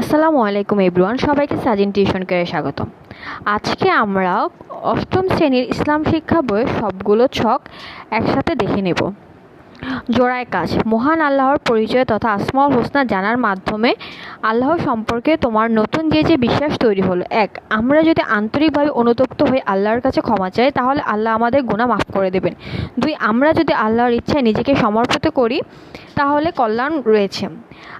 আসসালামু আলাইকুম এভরিওয়ান, সবাইকে সাজিন টিউশন কেয়ারে স্বাগতম। আজকে আমরা অষ্টম শ্রেণির ইসলাম শিক্ষা বইয়ের সবগুলো ছক একসাথে দেখে নেব। জোড়ায় কাজ। মহান আল্লাহর পরিচয় তথা আসমাউল হোসনা জানার মাধ্যমে আল্লাহ সম্পর্কে তোমার নতুন যে যে বিশ্বাস তৈরি হলো। এক, আমরা যদি আন্তরিকভাবে অনুতপ্ত হয়ে আল্লাহর কাছে ক্ষমা চাই, তাহলে আল্লাহ আমাদের গুণা মাফ করে দেবেন। দুই, আমরা যদি আল্লাহর ইচ্ছায় নিজেকে সমর্পিত করি, তাহলে কল্যাণ রয়েছে।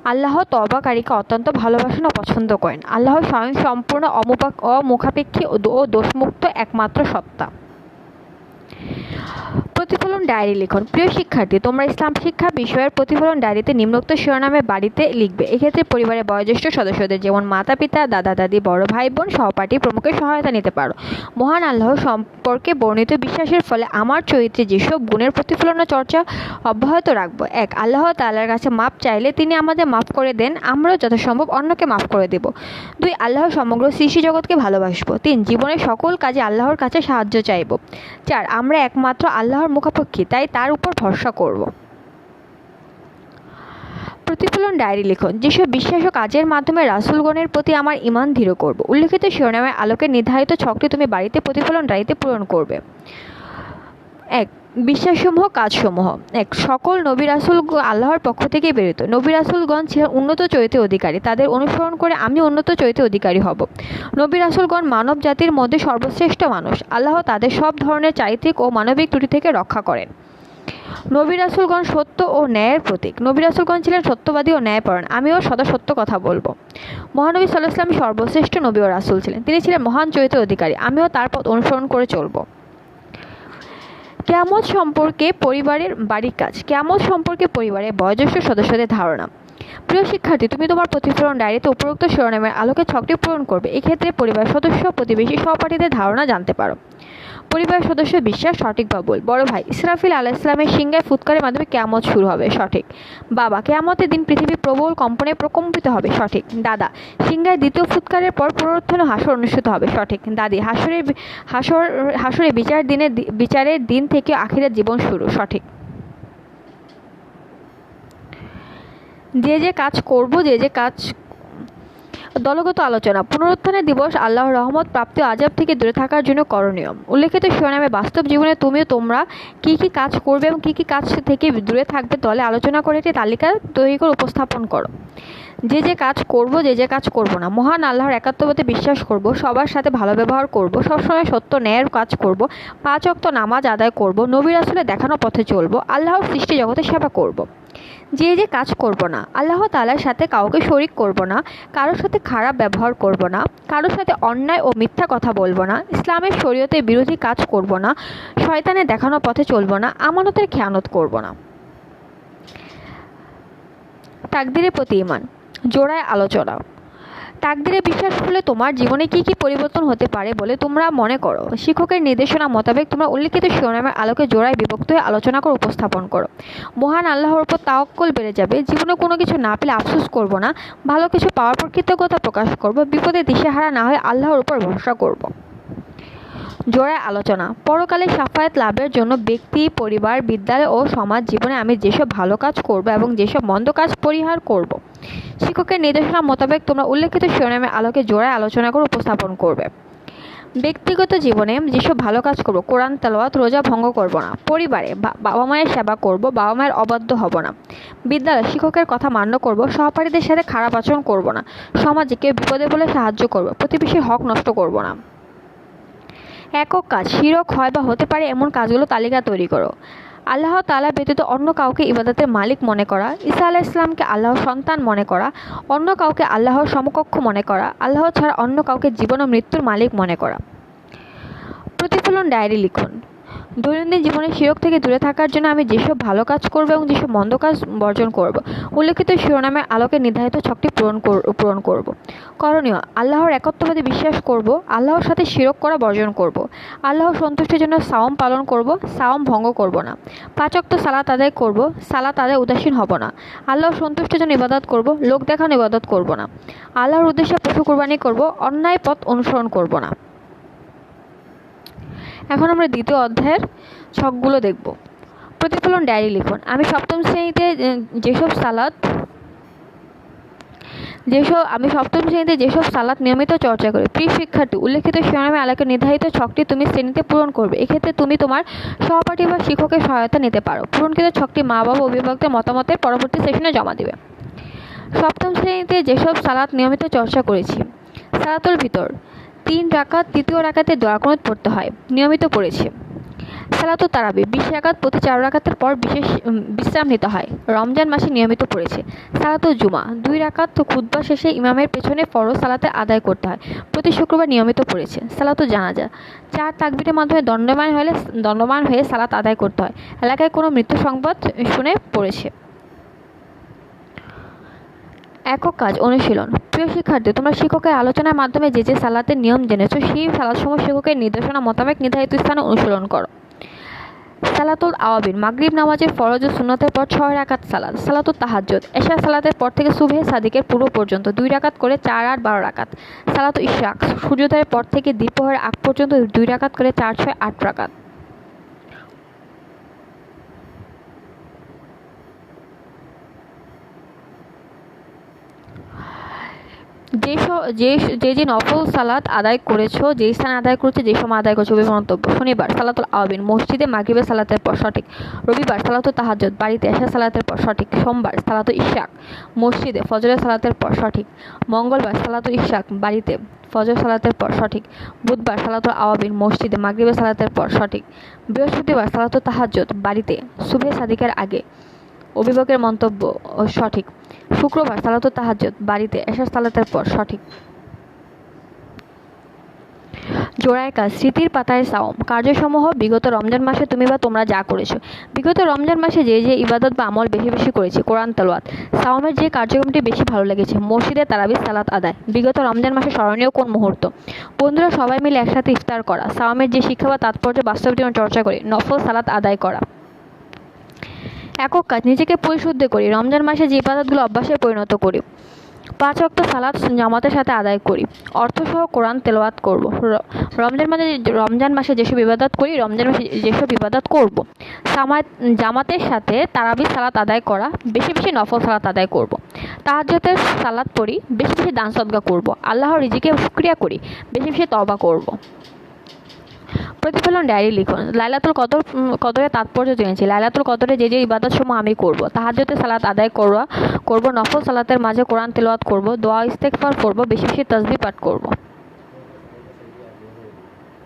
আল্লাহ তবাকারীকে অত্যন্ত ভালোবাসেন ও পছন্দ করেন। আল্লাহ স্বয়ং সম্পূর্ণ অমুপা অমুখাপেক্ষী ও দোষমুক্ত একমাত্র সত্তা। প্রতিফলন ডায়েরি লিখন। প্রিয় শিক্ষার্থী, তোমরা ইসলাম শিক্ষা বিষয়ের প্রতিফলন ডায়েরিতে নিম্নোক্ত শিরোনামে বাড়িতে লিখবে। এক্ষেত্রে পরিবারের বয়োজ্যেষ্ঠ সদস্যদের যেমন মাতা পিতা, দাদা দাদি, বড় ভাই বোন, সহপাঠী প্রমুখের সহায়তা নিতে পারো। মহান আল্লাহ সম্পর্কে বর্ণিত বিশ্বাসের ফলে আমার চরিত্রে যেসব গুণের প্রতিফলন ও চর্চা অব্যাহত রাখব। এক, আল্লাহ তাআলার কাছে মাপ চাইলে তিনি আমাদের মাফ করে দেন, আমরাও যথাসম্ভব অন্যকে মাফ করে দেব। দুই, আল্লাহ সমগ্র সৃষ্টি জগৎকে ভালোবাসবো। তিন, জীবনের সকল কাজে আল্লাহর কাছে সাহায্য চাইব। চার, আমরা একমাত্র আল্লাহর মুখাপেক্ষী, তাই তার উপর ভরসা করব। প্রতিফলন ডায়েরি লিখুন যেসব বিশ্বাস ও কাজের মাধ্যমে রাসুলগণের প্রতি আমার ইমান দৃঢ় করব। উল্লেখিত শিরোনামের আলোকে নির্ধারিত ছকটি তুমি বাড়িতে প্রতিফলন ডায়েরিতে পূরণ করবে। এক বিশ্বাসসমূহ, কাজসমূহ। এক, সকল নবী রাসুল আল্লাহর পক্ষ থেকে বেরোত নবী রাসুলগণ ছিলেন উন্নত চরিত্রের অধিকারী। তাদের অনুসরণ করে আমি উন্নত চরিত্রের অধিকারী হব। নবী রাসুলগণ মানব জাতির মধ্যে সর্বশ্রেষ্ঠ মানুষ। আল্লাহ তাদের সব ধরনের চারিত্রিক ও মানবিক ত্রুটি থেকে রক্ষা করেন। নবী রাসুলগণ সত্য ও ন্যায়ের প্রতীক। নবী রাসুলগণ ছিলেন সত্যবাদী ও ন্যায়পরায়ণ। আমিও সদা সত্য কথা বলব। মহানবী সাল্লাহ ইসলাম সর্বশ্রেষ্ঠ নবী ও রাসুল ছিলেন। তিনি ছিলেন মহান চরিত্রের অধিকারী। আমিও তার পথ অনুসরণ করে চলবো। কেয়ামত সম্পর্কে পরিবারের বাড়ির কাজ? কেয়ামত সম্পর্কে পরিবারের বয়োজ্যেষ্ঠ সদস্যদের ধারণা? প্রিয় শিক্ষার্থী, তুমি তোমার প্রতিফলন ডায়েরিতে উপরোক্ত শিরোনামের আলোকে ছকটি পূরণ করবে। এক্ষেত্রে পরিবার সদস্য, প্রতিবেশী, সহপাঠীদের ধারণা জানতে পারো। পরিবার সদস্য বিশ্বাস, সঠিক বা ভুল। বড় ভাই, ইসরাফিল আলাহ ইসলামের সিংহায় ফুৎকারের মাধ্যমে কেয়ামত শুরু হবে। সঠিক। বাবা, কেয়ামতের দিন পৃথিবী প্রবল কম্পনে প্রকম্পিত হবে। সঠিক। দাদা, সিংহায় দ্বিতীয় ফুৎকারের পর পুনরুত্থান হাসর অনুষ্ঠিত হবে। সঠিক। দাদি, হাসরের হাসর হাসরে বিচার দিনে বিচারের দিন থেকে আখিরের জীবন শুরু। সঠিক। যে যে কাজ করব, যে যে কাজ দলগত আলোচনা। পুনরুত্থানের দিবস আল্লাহর রহমত, প্রাপ্তি আজাব থেকে দূরে থাকার জন্য করণীয়। উল্লেখিত শিরোনামে বাস্তব জীবনে তুমিও তোমরা কি কি কাজ করবে এবং কি কি কাজ থেকে দূরে থাকবে দলে আলোচনা করে একটি তালিকা তৈরি করে উপস্থাপন করো। যে যে কাজ করব, যে যে কাজ করব না। মহান আল্লাহর একাত্মবাদে বিশ্বাস করব, সবার সাথে ভালো ব্যবহার করব, সবসময় সত্য, ন্যায়ের কাজ করব, পাঁচ অক্ত নামাজ আদায় করব, নবী আসলে দেখানো পথে চলব, আল্লাহর সৃষ্টি জগতে সেবা করব। যে যে কাজ করব না, আল্লাহ তালার সাথে কাউকে শরিক করব না, কারোর সাথে খারাপ ব্যবহার করব না, কারোর সাথে অন্যায় ও মিথ্যা কথা বলব না, ইসলামের শরীয়তের বিরোধী কাজ করব না শয়তানে দেখানো পথে চলবো না, আমানতের খেয়ানত করব না। তাকদিরের প্রতি ইমান জোড়ায় আলোচনা তাকদিরে বিশ্বাস করলে তোমার জীবনে কি কি পরিবর্তন হতে পারে বলে তোমরা মনে করো? শিক্ষকের নির্দেশনা মোতাবেক তোমরা উল্লেখিত শিরোনামের আলোকে জোড়ায় বিভক্ত হয়ে আলোচনা করে উপস্থাপন করো। মহান আল্লাহর ওপর তাওক্কল বেড়ে যাবে। জীবনে কোনো কিছু না পেলে আফসোস করব না। ভালো কিছু পাওয়ার পর কৃতজ্ঞতা প্রকাশ করব। বিপদে দিশেহারা না হয়ে আল্লাহর উপর ভরসা করব। জোড়ায় আলোচনা। পরকালে সাফায়াত লাভের জন্য ব্যক্তি, পরিবার, বিদ্যালয় ও সমাজ জীবনে আমি যেসব ভালো কাজ করব এবং যেসব মন্দ কাজ পরিহার করব, শিক্ষকের নির্দেশনা মোতাবেক তোমরা উল্লেখিত শিরোনামের আলোকে জোড়ায় আলোচনা করে উপস্থাপন করবে। ব্যক্তিগত জীবনে যেসব ভালো কাজ করব, কোরআন, তেলাওয়াত, রোজা ভঙ্গ করব না। পরিবারে বাবা মায়ের সেবা করব, বাবা মায়ের অবাধ্য হব না। বিদ্যালয়ে শিক্ষকের কথা মান্য করব, সহপাঠীদের সাথে খারাপ আচরণ করব না। সমাজে কেউ বিপদে বলে সাহায্য করব, প্রতিবেশীর হক নষ্ট করব না। একক কাজ, শিরক হয় বা হতে পারে এমন কাজগুলো তালিকা তৈরি করো। আল্লাহ তালা ব্যতীত অন্য কাউকে ইবাদতের মালিক মনে করা, ঈসা আলাহ ইসলামকে আল্লাহর সন্তান মনে করা, অন্য কাউকে আল্লাহর সমকক্ষ মনে করা, আল্লাহ ছাড়া অন্য কাউকে জীবন ও মৃত্যুর মালিক মনে করা। প্রতিফলন ডায়েরি লিখুন। দৈনন্দিন জীবনে শিরক থেকে দূরে থাকার জন্য আমি যেসব ভালো কাজ করব এবং যেসব মন্দ কাজ বর্জন করব, উল্লেখিত শিরোনামের আলোকে নির্ধারিত ছকটি পূরণ পূরণ করব। করণীয়, আল্লাহর একত্ববাদী বিশ্বাস করব, আল্লাহর সাথে শিরক করা বর্জন করব। আল্লাহর সন্তুষ্টির জন্য সাওম পালন করব, সাওম ভঙ্গ করব না। পাঁচক্ত সালাত আদায় করব, সালাত আদায় উদাসীন হব না। আল্লাহর সন্তুষ্টির জন্য ইবাদত করব, লোক দেখানো ইবাদত করব না। আল্লাহর উদ্দেশ্যে পশু কোরবানি করব, অন্যায় পথ অনুসরণ করব না। এখন আমরা দ্বিতীয় অধ্যায়ের ছকগুলো দেখব। প্রতিফলন ডায়েরি লিখুন। আমি সপ্তম শ্রেণীতে যেসব সালাদ যেসব, আমি সপ্তম শ্রেণীতে যেসব সালাদ নিয়মিত চর্চা করি, প্রিয় শিক্ষার্থী, উল্লেখিত শিরোনামে আলোকে নির্ধারিত ছকটি তুমি শ্রেণীতে পূরণ করবে। এক্ষেত্রে তুমি তোমার সহপাঠী বা শিক্ষকের সহায়তা নিতে পারো। পূরণকৃত ছকটি মা বাবা অভিভাবকদের মতামতের পরবর্তী সেশনে জমা দিবে। সপ্তম শ্রেণীতে যেসব সালাদ নিয়মিত চর্চা করেছি, সালাতুল ভিতর তিন রাকাত তৃতীয় রাকাতে দোয়া কুনুত পড়তে হয়, নিয়মিত পড়েছি। সালাতু তারাবি, বিশ রাকাত প্রতি চার রাকাতের পর বিশেষ বিশ্রাম নিতে হয়। রমজান মাসে নিয়মিত পড়েছে। সালাতু জুমা, দুই রাকাত খুতবা শেষে ইমামের পেছনে ফরজ সালাতে আদায় করতে হয়। প্রতি শুক্রবার নিয়মিত পড়েছে। সালাতু জানাজা, চার তাকবিরের মাধ্যমে দণ্ডমান হলে, দণ্ডমান হয়ে সালাত আদায় করতে হয়। এলাকায় কোনো মৃত্যু সংবাদ শুনে পড়েছে। একক কাজ, অনুশীলন। প্রিয় শিক্ষার্থী, তোমরা শিক্ষকের আলোচনার মাধ্যমে যে যে সালাতের নিয়ম জেনেছো, সেই সালাত সময় শিক্ষকের নির্দেশনা মোতাবেক নির্ধারিত স্থানে অনুসরণ করো। সালাতুল আওয়াবিন, মাগরিব নামাজের ফরজ ও সুন্নতের পর ছয় রাকাত সালাত। সালাতুল তাহাজ্জুদ এশা সালাতের পর থেকে সুবহে সাদিকের পূর্ব পর্যন্ত দুই রাকাত করে চার আট বারো রাকাত। সালাতু ইশরাক, সূর্যোদয়ের পর থেকে দ্বীপহরের আগ পর্যন্ত দুই রাকাত করে চার, ছয়, আট রাকাত। যে যে যে যে নফল সালাত আদায় করেছ, যে স্থানে আদায় করেছ, যে সময় আদায় করেছ মন্তব্য শনিবার সালাতুল আওয়াবিন মসজিদে মাগরিবের সালাতের পর সঠিক। রবিবার সালাতুল তাহাজ্জুদ, বাড়িতে এশা সালাতের পর সঠিক। সোমবার সালাতুল ইশরাক মসজিদে ফজরের সালাতের পর সঠিক। মঙ্গলবার সালাতুল ইশরাক বাড়িতে ফজর সালাতের পর সঠিক। বুধবার সালাতুল আওয়াবিন, মসজিদে মাগরিবের সালাতের পর সঠিক। বৃহস্পতিবার সালাতুল তাহাজ্জুদ, বাড়িতে সুবহে সাদিকের আগে। অভিভাবকের মন্তব্য সঠিক। শুক্রবার সালাতুল তাহাজ্জুদ, বাড়িতে এশার সালাতের পর সঠিক। জোড়ায় কাজ স্মৃতির পাতায় সাওম। কার্যসমূহ বিগত রমজান মাসে তুমি বা তোমরা যা করেছ। বিগত রমজান মাসে যে যে ইবাদত বা আমল বেশি বেশি করেছি, কোরআন, তেলাওয়াত। সাওমের যে কার্যক্রমটি বেশি ভালো লেগেছে, মসজিদে তারাবি, সালাত আদায়। বিগত রমজান মাসে স্মরণীয় কোন মুহূর্ত? বন্ধুরা, সবাই মিলে একসাথে ইফতার করা। সাওমের যে শিক্ষা বা তাৎপর্য বাস্তব জীবন চর্চা করে, নফল সালাত আদায় করা। একক কাজ, নিজেকে পরিশুদ্ধ করি, রমজান মাসে যে ইবাদতগুলো অভ্যাসে পরিণত করি। পাঁচ অক্ত সালাদ জামাতের সাথে আদায় করি, অর্থসহ কোরআন তেলাওয়াত করব। রমজান মাসে রমজান মাসে যেসব ইবাদত করি, রমজান মাসে যেসব ইবাদত করব সামাত জামাতের সাথে তারাবি সালাত আদায় করা, বেশি বেশি নফল সালাত আদায় করব। তাহাজ্জতের সালাত পড়ি, বেশি বেশি দান সদগা করব। আল্লাহর রিজিকে শুক্রিয়া করি, বেশি বেশি তবা করব। প্রতিফলন ডায়েরি লিখুন। লাইলাতুল কদর কদরে তাৎপর্য জেনেছি। লাইলাতুল কদরে যে যে ইবাদত সমূহ আমি করব, তাহাজ্জতে সালাত আদায় করব করব নফল সালাতের মাঝে কোরআন তেলাওয়াত করব, দোয়া ইস্তেকফার করব, বেশি বেশি তসবি পাঠ করব।